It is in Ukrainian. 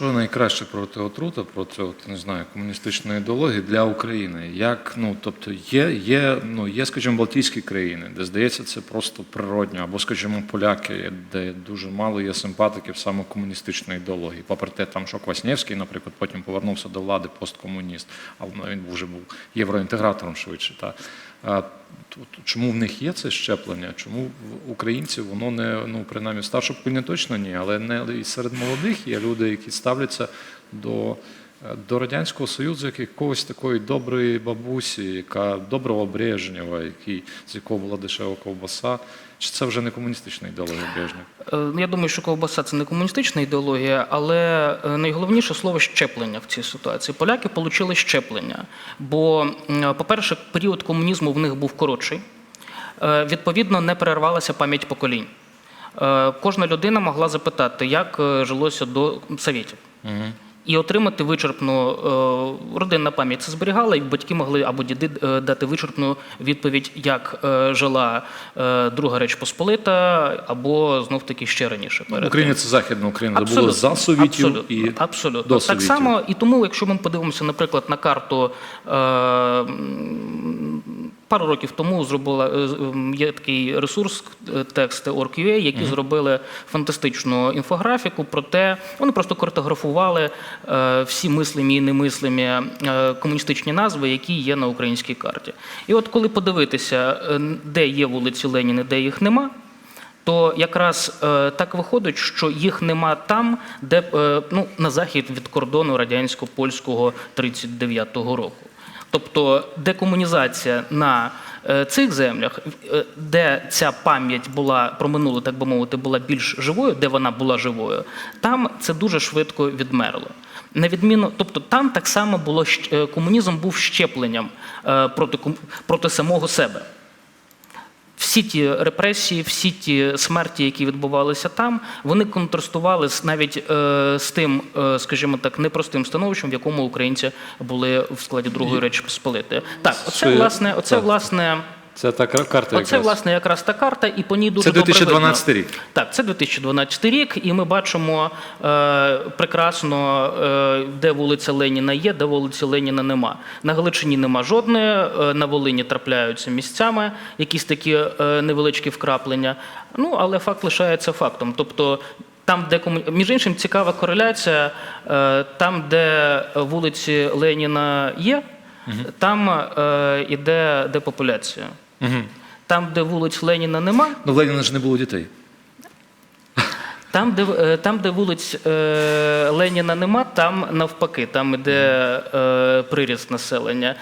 Що найкраще проти отрута, проти от, не знаю, комуністичної ідеології для України? Як, ну, тобто є, є, ну, є, скажімо, Балтійські країни, де здається, це просто природньо, або, скажімо, поляки, де дуже мало є симпатиків саме комуністичної ідеології. Попри те, там що Кваснєвський, наприклад, потім повернувся до влади посткомуніст, але він вже був євроінтегратором швидше. Та. А, Чому в них є це щеплення? Чому в українців воно не ну принаймні в старшому поколінні точно ні, але не і серед молодих є люди, які ставляться до, е, до радянського союзу, як якогось такої доброї бабусі, яка доброго Брежнєва, який з якого була дешева ковбаса. Чи це вже не комуністична ідеологія Брежнєва? Е, Я думаю, що ковбаса це не комуністична ідеологія, але е, найголовніше слово щеплення в цій ситуації. Поляки отримали щеплення, бо, по-перше, період комунізму в них був коротший. Відповідно, не перервалася пам'ять поколінь. Е, Кожна людина могла запитати, як е, жилося до совєтів. І отримати вичерпну е, родинна пам'ять це зберігала, і батьки могли або діди дати вичерпну відповідь, як жила Друга Реч Посполита, або знов таки ще раніше. Україна це Західна Україна, де було за совітів абсолютно, і абсолютно. до так совітів. само, і тому, якщо ми подивимося, наприклад, на карту. Пару років тому зробила е, ем, є такий ресурс е, тексти Org.ua, які зробили фантастичну інфографіку про те, вони просто картографували е, всі мислимі і немислимі комуністичні назви, які є на українській карті. І от коли подивитися, де є вулиці Леніна, де їх нема, то якраз е, так виходить, що їх нема там, де е, ну, на захід від кордону радянсько-польського 39-го року. Тобто декомунізація на е, цих землях, е, де ця пам'ять була про минуле, так би мовити, була більш живою, де вона була живою, там це дуже швидко відмерло. На відміну, тобто там так само було е, комунізм був щепленням проти, проти самого себе. Всі ті репресії, всі ті смерті, які відбувалися там, вони контрастували з навіть е, з тим, е, скажімо так, непростим становищем, в якому українці були в складі Другої Речі Посполити. Так, оце власне, оце власне. Це та карта Оце якраз. власне якраз та карта, і по ній дуже Це добре 2012 видно. рік. Так, це 2012 рік, і ми бачимо е, прекрасно, е, де вулиця Леніна є, де вулиці Леніна нема. На Галичині нема жодної, е, на Волині трапляються місцями якісь такі е, невеличкі вкраплення. Ну, але факт лишається фактом. Тобто, там, де кому... між іншим, цікава кореляція, е, там, де вулиці Леніна є, там е, іде депопуляція. Там, де вулиць Леніна нема, Ну, в Леніна ж не було дітей. там, де, е, там, де вулиць е, Леніна нема, там навпаки, там іде е, приріст населення.